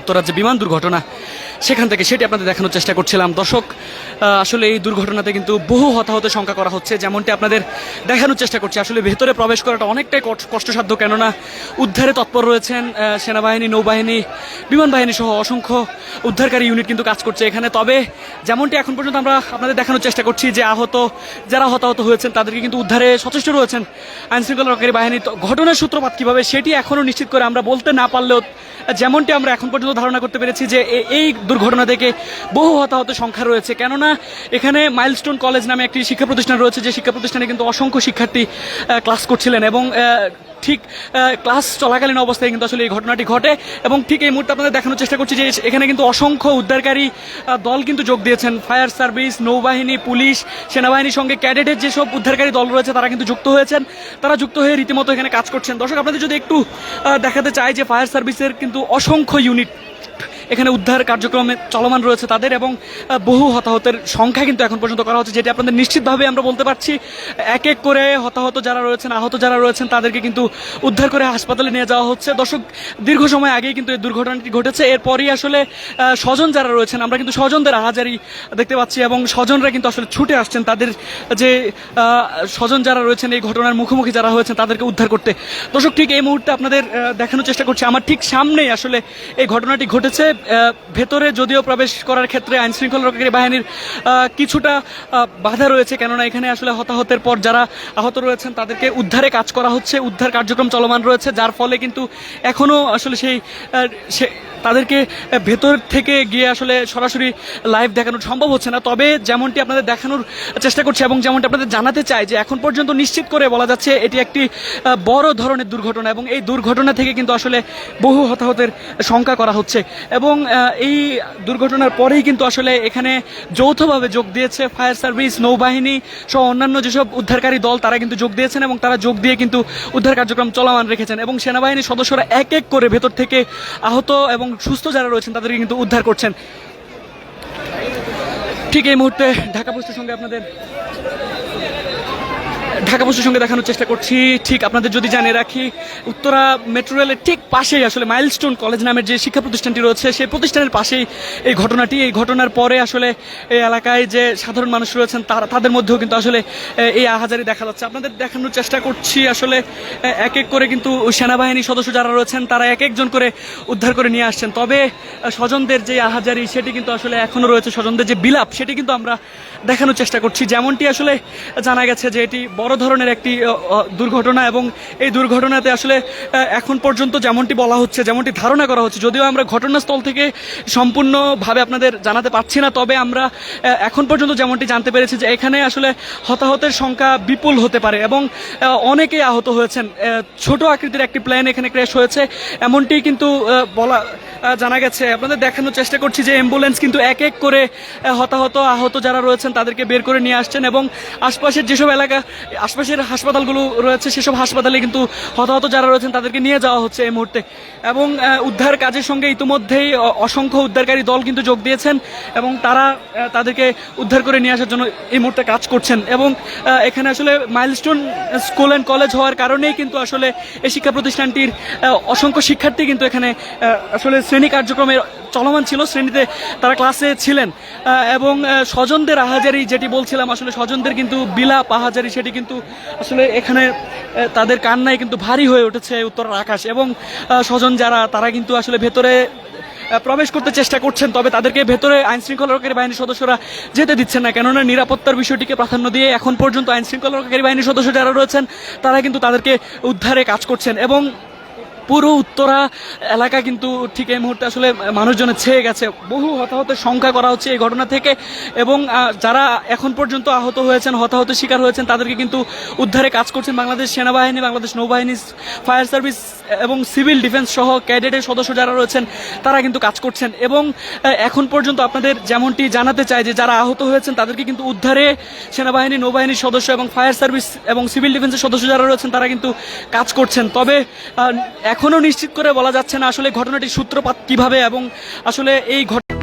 উত্তরার যে বিমান দুর্ঘটনা। সেখান থেকে সেটি আপনাদের দেখানোর চেষ্টা করছিলাম। দর্শক আসলে এই দুর্ঘটনাতে কিন্তু বহু হতাহত সংখ্যা করা হচ্ছে, যেমনটি আপনাদের দেখানোর চেষ্টা করছি। আসলে ভেতরে প্রবেশ করাটা অনেকটাই কষ্ট- কষ্টসাধ্য, কেননা উদ্ধারে তৎপর রয়েছেন সেনাবাহিনী, নৌবাহিনী বিমান বাহিনী সহ অসংখ্য উদ্ধারকারী ইউনিট কিন্তু কাজ করছে এখানে। তবে যেমনটি এখন পর্যন্ত আমরা আপনাদের দেখানোর চেষ্টা করছি, যে আহত, যারা হতাহত হয়েছেন, তাদেরকে কিন্তু উদ্ধারে সচেষ্ট রয়েছেন আইন শৃঙ্খলা রক্ষাকারী বাহিনী ঘটনার সূত্রপাত কীভাবে, সেটি এখনও নিশ্চিত করে আমরা বলতে না পারলেও, যেমনটি আমরা এখন পর্যন্ত ধারণা করতে পেরেছি, যে এই দুর্ঘটনা থেকে বহু হতাহত সংখ্যা রয়েছে। কেননা এখানে মাইলস্টোন কলেজ নামে একটি শিক্ষা প্রতিষ্ঠান রয়েছে, যে শিক্ষা প্রতিষ্ঠানে কিন্তু অসংখ্য শিক্ষার্থী ক্লাস করছিলেন এবং ঠিক ক্লাস চলাকালীন অবস্থায় কিন্তু আসলে এই ঘটনাটি ঘটে এবং ঠিক এই মুহূর্তে আপনাদের দেখানোর চেষ্টা করছি যে এখানে কিন্তু অসংখ্য উদ্ধারকারী দল কিন্তু যোগ দিয়েছেন। ফায়ার সার্ভিস নৌবাহিনী, পুলিশ, সেনাবাহিনীর সঙ্গে ক্যাডেটের যেসব উদ্ধারকারী দল রয়েছে, তারা কিন্তু যুক্ত হয়েছেন। তারা যুক্ত হয়ে রীতিমতো এখানে কাজ করছেন। দর্শক, আপনাদের যদি একটু দেখাতে চাই যে ফায়ার সার্ভিসের কিন্তু অসংখ্য ইউনিট এখানে উদ্ধার কার্যক্রমে চলমান রয়েছে তাদের এবং বহু হতাহতের সংখ্যা কিন্তু এখন পর্যন্ত করা হচ্ছে, যেটি আপনাদের নিশ্চিতভাবে আমরা বলতে পারছি। এক এক করে হতাহত যারা রয়েছেন, আহত যারা রয়েছেন, তাদেরকে কিন্তু উদ্ধার করে হাসপাতালে নিয়ে যাওয়া হচ্ছে। দর্শক, দীর্ঘ সময় আগেই কিন্তু এই দুর্ঘটনাটি ঘটেছে। এরপরই আসলে স্বজন যারা রয়েছেন, আমরা কিন্তু স্বজনদের আহাজারি দেখতে পাচ্ছি এবং স্বজনরা কিন্তু আসলে ছুটে আসছেন। তাদের যে স্বজন যারা রয়েছেন, এই ঘটনার মুখোমুখি যারা হয়েছেন, তাদেরকে উদ্ধার করতে। দর্শক, ঠিক এই মুহূর্তে আপনাদের দেখানোর চেষ্টা করছি। আমার ঠিক সামনেই আসলে এই ঘটনাটি ঘটেছে। ভেতরে যদিও প্রবেশ করার ক্ষেত্রে আইন শৃঙ্খলা রক্ষাকারী বাহিনীর কিছুটা বাধা রয়েছে, কেননা এখানে আসলে হতাহতের পর যারা আহত রয়েছেন তাদেরকে উদ্ধারে কাজ করা হচ্ছে, উদ্ধার কার্যক্রম চলমান রয়েছে, যার ফলে কিন্তু এখনও আসলে সেই তাদেরকে ভেতর থেকে গিয়ে আসলে সরাসরি লাইভ দেখানো সম্ভব হচ্ছে না। তবে যেমনটি আপনাদের দেখানোর চেষ্টা করছি এবং যেমনটি আপনাদের জানাতে চাই যে এখন পর্যন্ত নিশ্চিত করে বলা যাচ্ছে এটি একটি বড় ধরনের দুর্ঘটনা এবং এই দুর্ঘটনা থেকে কিন্তু আসলে বহু হতাহতের শঙ্কা করা হচ্ছে। এবং এই দুর্ঘটনার পরেই কিন্তু আসলে এখানে যৌথভাবে যোগ দিয়েছে ফায়ার সার্ভিস, নৌবাহিনী সহ অন্যান্য যেসব উদ্ধারকারী দল, তারা কিন্তু যোগ দিয়েছেন এবং তারা যোগ দিয়ে কিন্তু উদ্ধার কার্যক্রম চলমান রেখেছেন। এবং সেনাবাহিনীর সদস্যরা এক এক করে ভেতর থেকে আহত এবং সুস্থ যারা রয়েছেন তাদেরকে কিন্তু উদ্ধার করছেন। ঠিক এই মুহূর্তে ঢাকা পোস্টের সঙ্গে আপনাদের ঢাকা পোস্টের সঙ্গে দেখানোর চেষ্টা করছি। ঠিক আপনাদের যদি জানিয়ে রাখি, উত্তরা মেট্রো রেলের ঠিক পাশেই আসলে মাইলস্টোন কলেজ নামের যে শিক্ষা প্রতিষ্ঠানটি রয়েছে, সেই প্রতিষ্ঠানের পাশেই এই ঘটনাটি। এই ঘটনার পরে আসলে এই এলাকায় যে সাধারণ মানুষ রয়েছেন, তারা তাদের মধ্যেও কিন্তু আসলে এই আহাজারি দেখা যাচ্ছে। আপনাদের দেখানোর চেষ্টা করছি আসলে এক এক করে কিন্তু সেনাবাহিনী সদস্য যারা রয়েছেন, তারা এক একজন করে উদ্ধার করে নিয়ে আসছেন। তবে স্বজনদের যে আহাজারি, সেটি কিন্তু আসলে এখনও রয়েছে। স্বজনদের যে বিলাপ, সেটি কিন্তু আমরা দেখানোর চেষ্টা করছি। যেমনটি আসলে জানা গেছে যে এটি বড় ধরনের একটি দুর্ঘটনা এবং এই দুর্ঘটনাতে আসলে এখন পর্যন্ত যেমনটি বলা হচ্ছে, যেমনটি ধারণা করা হচ্ছে, যদিও আমরা ঘটনাস্থল থেকে সম্পূর্ণভাবে আপনাদের জানাতে পারছি না, তবে আমরা এখন পর্যন্ত যেমনটি জানতে পেরেছি যে এখানে আসলে হতাহতের সংখ্যা বিপুল হতে পারে এবং অনেকেই আহত হয়েছেন। ছোট আকৃতির একটি প্লেন এখানে ক্র্যাশ হয়েছে, এমনটি কিন্তু বলা জানা গেছে। আপনাদের দেখানোর চেষ্টা করছি যে অ্যাম্বুলেন্স কিন্তু এক এক করে হতাহত, আহত যারা রয়েছেন তাদেরকে বের করে নিয়ে আসছেন এবং আশপাশের যেসব এলাকা আশপাশের হাসপাতালগুলো রয়েছে, সেসব হাসপাতালে কিন্তু হতাহত যারা রয়েছেন তাদেরকে নিয়ে যাওয়া হচ্ছে এই মুহূর্তে। এবং উদ্ধার কাজের সঙ্গে ইতিমধ্যেই অসংখ্য উদ্ধারকারী দল কিন্তু যোগ দিয়েছেন এবং তারা তাদেরকে উদ্ধার করে নিয়ে আসার জন্য এই মুহূর্তে কাজ করছেন। এবং এখানে আসলে মাইলস্টোন স্কুল অ্যান্ড কলেজ হওয়ার কারণেই কিন্তু আসলে এই শিক্ষা প্রতিষ্ঠানটির অসংখ্য শিক্ষার্থী কিন্তু এখানে আসলে শ্রেণি কার্যক্রমে চলমান ছিল, শ্রেণীতে তারা ক্লাসে ছিলেন। এবং স্বজনদের আহাজারি যেটি বলছিলাম, আসলে স্বজনদের কিন্তু বিলাপ আহাজারি সেটি কিন্তু আসলে এখানে তাদের কান্নায় কিন্তু ভারী হয়ে উঠেছে উত্তরের আকাশ। এবং স্বজন যারা, তারা কিন্তু আসলে ভেতরে প্রবেশ করতে চেষ্টা করছেন, তবে তাদেরকে ভেতরে আইন শৃঙ্খলা রক্ষাকারী বাহিনীর সদস্যরা যেতে দিচ্ছেন না। কেননা নিরাপত্তার বিষয়টিকে প্রাধান্য দিয়ে এখন পর্যন্ত আইন শৃঙ্খলা রক্ষাকারী বাহিনীর সদস্য যারা রয়েছেন, তারা কিন্তু তাদেরকে উদ্ধারে কাজ করছেন। এবং পুরো উত্তরা এলাকা কিন্তু ঠিক এই মুহূর্তে আসলে মানুষজনের ছেয়ে গেছে। বহু হতাহতের সংখ্যা করা হচ্ছে এই ঘটনা থেকে এবং যারা এখন পর্যন্ত আহত হয়েছেন হতাহতের শিকার হয়েছেন তাদেরকে কিন্তু উদ্ধারে কাজ করছেন বাংলাদেশ সেনাবাহিনী বাংলাদেশ নৌবাহিনী ফায়ার সার্ভিস এবং সিভিল ডিফেন্স সহ ক্যাডেটের সদস্য যারা রয়েছেন তারা কিন্তু কাজ করছেন। এবং এখন পর্যন্ত আপনাদের যেমনটি জানাতে চাই যে যারা আহত হয়েছেন তাদেরকে কিন্তু উদ্ধারে সেনাবাহিনী নৌবাহিনীর সদস্য এবং ফায়ার সার্ভিস এবং সিভিল ডিফেন্সের সদস্য যারা রয়েছেন তারা কিন্তু কাজ করছেন। তবে আহ, এখনও নিশ্চিত করে বলা যাচ্ছে না আসলে ঘটনাটির সূত্রপাত কীভাবে এবং আসলে এই ঘটনা